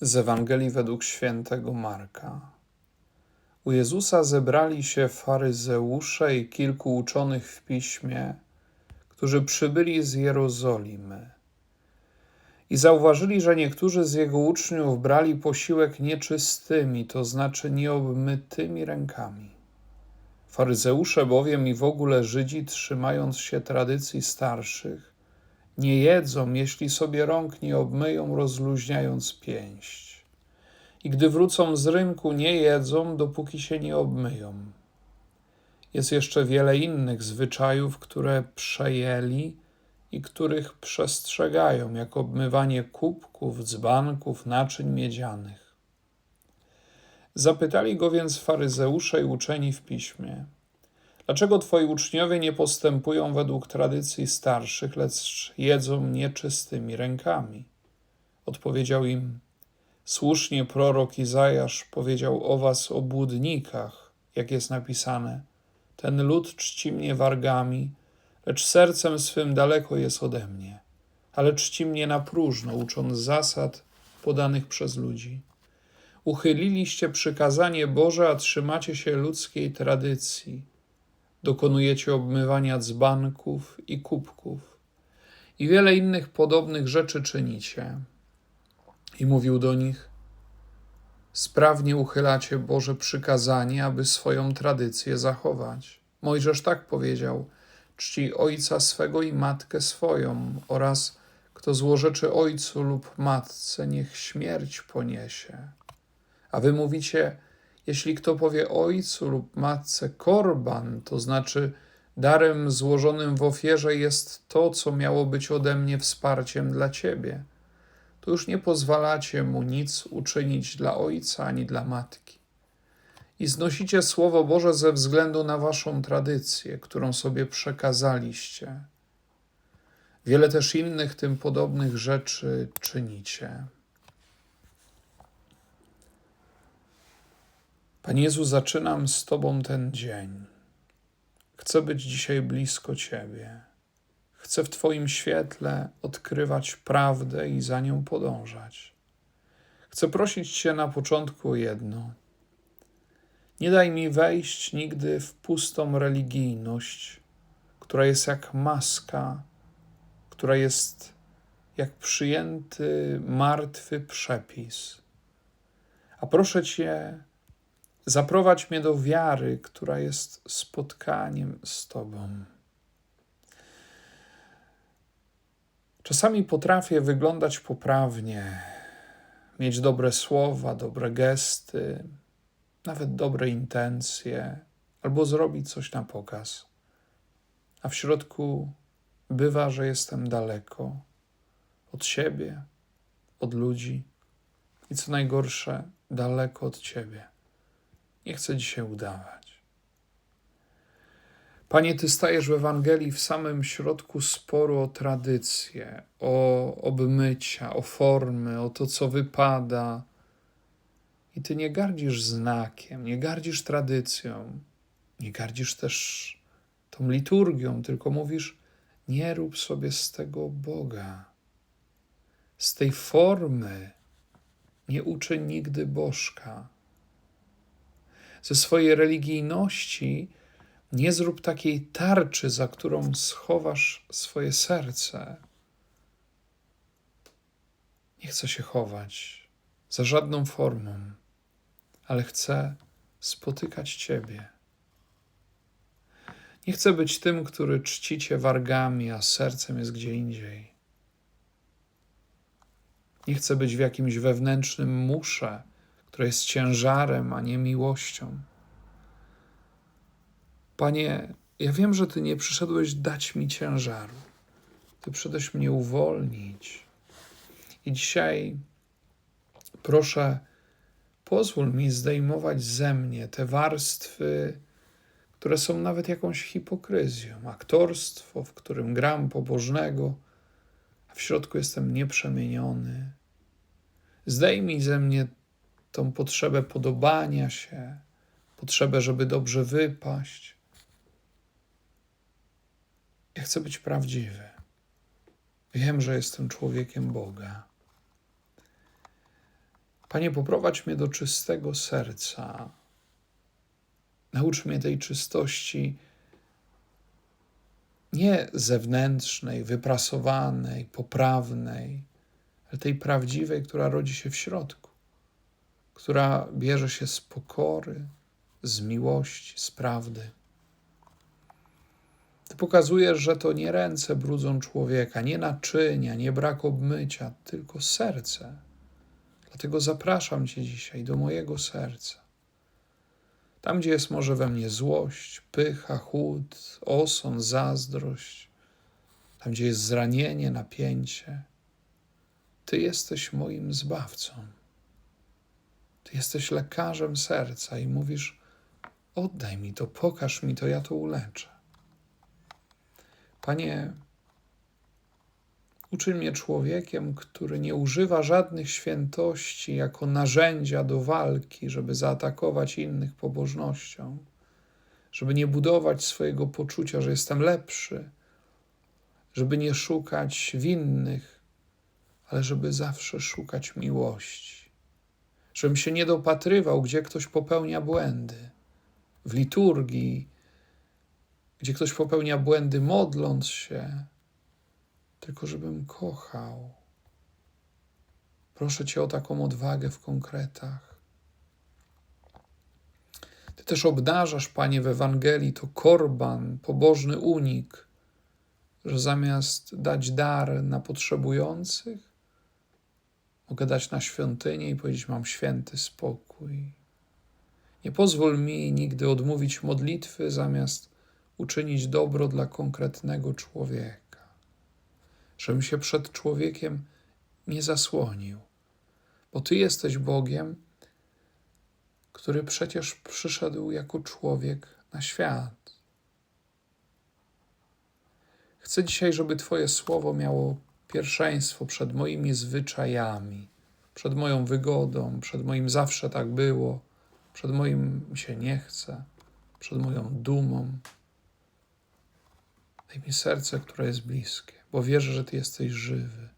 Z Ewangelii według świętego Marka. U Jezusa zebrali się faryzeusze i kilku uczonych w piśmie, którzy przybyli z Jerozolimy. I zauważyli, że niektórzy z jego uczniów brali posiłek nieczystymi, to znaczy nieobmytymi rękami. Faryzeusze bowiem i w ogóle Żydzi, trzymając się tradycji starszych, nie jedzą, jeśli sobie rąk nie obmyją, rozluźniając pięść. I gdy wrócą z rynku, nie jedzą, dopóki się nie obmyją. Jest jeszcze wiele innych zwyczajów, które przejęli i których przestrzegają, jak obmywanie kubków, dzbanków, naczyń miedzianych. Zapytali go więc faryzeusze i uczeni w piśmie – Dlaczego twoi uczniowie nie postępują według tradycji starszych, lecz jedzą nieczystymi rękami? Odpowiedział im: Słusznie prorok Izajasz powiedział o was obłudnikach, jak jest napisane: Ten lud czci mnie wargami, lecz sercem swym daleko jest ode mnie, ale czci mnie na próżno, ucząc zasad podanych przez ludzi. Uchyliliście przykazanie Boże, a trzymacie się ludzkiej tradycji dokonujecie obmywania dzbanków i kubków i wiele innych podobnych rzeczy czynicie. I mówił do nich: Sprawnie uchylacie Boże przykazanie, aby swoją tradycję zachować. Mojżesz tak powiedział: Czci ojca swego i matkę swoją, oraz kto złorzeczy ojcu lub matce, niech śmierć poniesie. A wy mówicie: jeśli kto powie ojcu lub matce korban, to znaczy darem złożonym w ofierze jest to, co miało być ode mnie wsparciem dla ciebie, to już nie pozwalacie mu nic uczynić dla ojca ani dla matki. I znosicie Słowo Boże ze względu na waszą tradycję, którą sobie przekazaliście. Wiele też innych tym podobnych rzeczy czynicie. Panie Jezu, zaczynam z Tobą ten dzień. Chcę być dzisiaj blisko Ciebie. Chcę w Twoim świetle odkrywać prawdę i za nią podążać. Chcę prosić Cię na początku o jedno. Nie daj mi wejść nigdy w pustą religijność, która jest jak maska, która jest jak przyjęty martwy przepis. A proszę Cię, Zaprowadź mnie do wiary, która jest spotkaniem z Tobą. Czasami potrafię wyglądać poprawnie, mieć dobre słowa, dobre gesty, nawet dobre intencje, albo zrobić coś na pokaz. A w środku bywa, że jestem daleko od siebie, od ludzi i co najgorsze, daleko od Ciebie. Nie chcę dzisiaj udawać. Panie, Ty stajesz w Ewangelii w samym środku sporu o tradycję, o obmycia, o formy, o to, co wypada. I Ty nie gardzisz znakiem, nie gardzisz tradycją, nie gardzisz też tą liturgią, tylko mówisz: nie rób sobie z tego Boga. Z tej formy nie uczy nigdy Bożka ze swojej religijności nie zrób takiej tarczy, za którą schowasz swoje serce. Nie chcę się chować za żadną formą, ale chcę spotykać Ciebie. Nie chcę być tym, który czcicie wargami, a sercem jest gdzie indziej. Nie chcę być w jakimś wewnętrznym musze, które jest ciężarem, a nie miłością. Panie, ja wiem, że Ty nie przyszedłeś dać mi ciężaru. Ty przyszedłeś mnie uwolnić. I dzisiaj proszę, pozwól mi zdejmować ze mnie te warstwy, które są nawet jakąś hipokryzją, aktorstwo, w którym gram pobożnego, a w środku jestem nieprzemieniony. Zdejmij ze mnie tą potrzebę podobania się, potrzebę, żeby dobrze wypaść. Ja chcę być prawdziwy. Wiem, że jestem człowiekiem Boga. Panie, poprowadź mnie do czystego serca. Naucz mnie tej czystości nie zewnętrznej, wyprasowanej, poprawnej, ale tej prawdziwej, która rodzi się w środku, która bierze się z pokory, z miłości, z prawdy. Ty pokazujesz, że to nie ręce brudzą człowieka, nie naczynia, nie brak obmycia, tylko serce. Dlatego zapraszam Cię dzisiaj do mojego serca. Tam, gdzie jest może we mnie złość, pycha, chłód, osąd, zazdrość, tam, gdzie jest zranienie, napięcie, Ty jesteś moim zbawcą. Ty jesteś lekarzem serca i mówisz: Oddaj mi to, pokaż mi to, ja to uleczę. Panie, uczyń mnie człowiekiem, który nie używa żadnych świętości jako narzędzia do walki, żeby zaatakować innych pobożnością, żeby nie budować swojego poczucia, że jestem lepszy, żeby nie szukać winnych, ale żeby zawsze szukać miłości. Żebym się nie dopatrywał, gdzie ktoś popełnia błędy. W liturgii, gdzie ktoś popełnia błędy modląc się, tylko żebym kochał. Proszę Cię o taką odwagę w konkretach. Ty też obdarzasz, Panie, w Ewangelii to korban, pobożny unik, że zamiast dać dar na potrzebujących, mogę dać na świątynię i powiedzieć: Mam święty spokój. Nie pozwól mi nigdy odmówić modlitwy, zamiast uczynić dobro dla konkretnego człowieka, żebym się przed człowiekiem nie zasłonił, bo Ty jesteś Bogiem, który przecież przyszedł jako człowiek na świat. Chcę dzisiaj, żeby Twoje słowo miało pierwszeństwo przed moimi zwyczajami, przed moją wygodą, przed moim zawsze tak było, przed moim się nie chce, przed moją dumą. Daj mi serce, które jest bliskie, bo wierzę, że Ty jesteś żywy.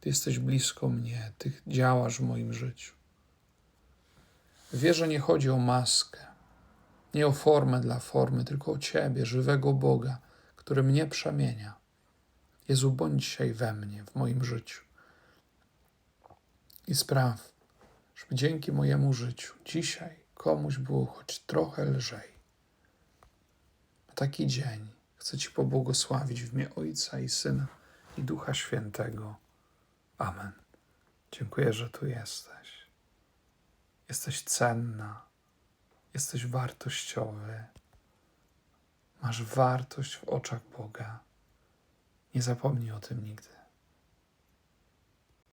Ty jesteś blisko mnie, Ty działasz w moim życiu. Wierzę, nie chodzi o maskę, nie o formę dla formy, tylko o Ciebie, żywego Boga, który mnie przemienia. Jezu, bądź dzisiaj we mnie, w moim życiu. I spraw, żeby dzięki mojemu życiu dzisiaj komuś było choć trochę lżej. Na taki dzień chcę Ci pobłogosławić w imię Ojca i Syna i Ducha Świętego. Amen. Dziękuję, że tu jesteś. Jesteś cenna, jesteś wartościowy, masz wartość w oczach Boga. Nie zapomnij o tym nigdy.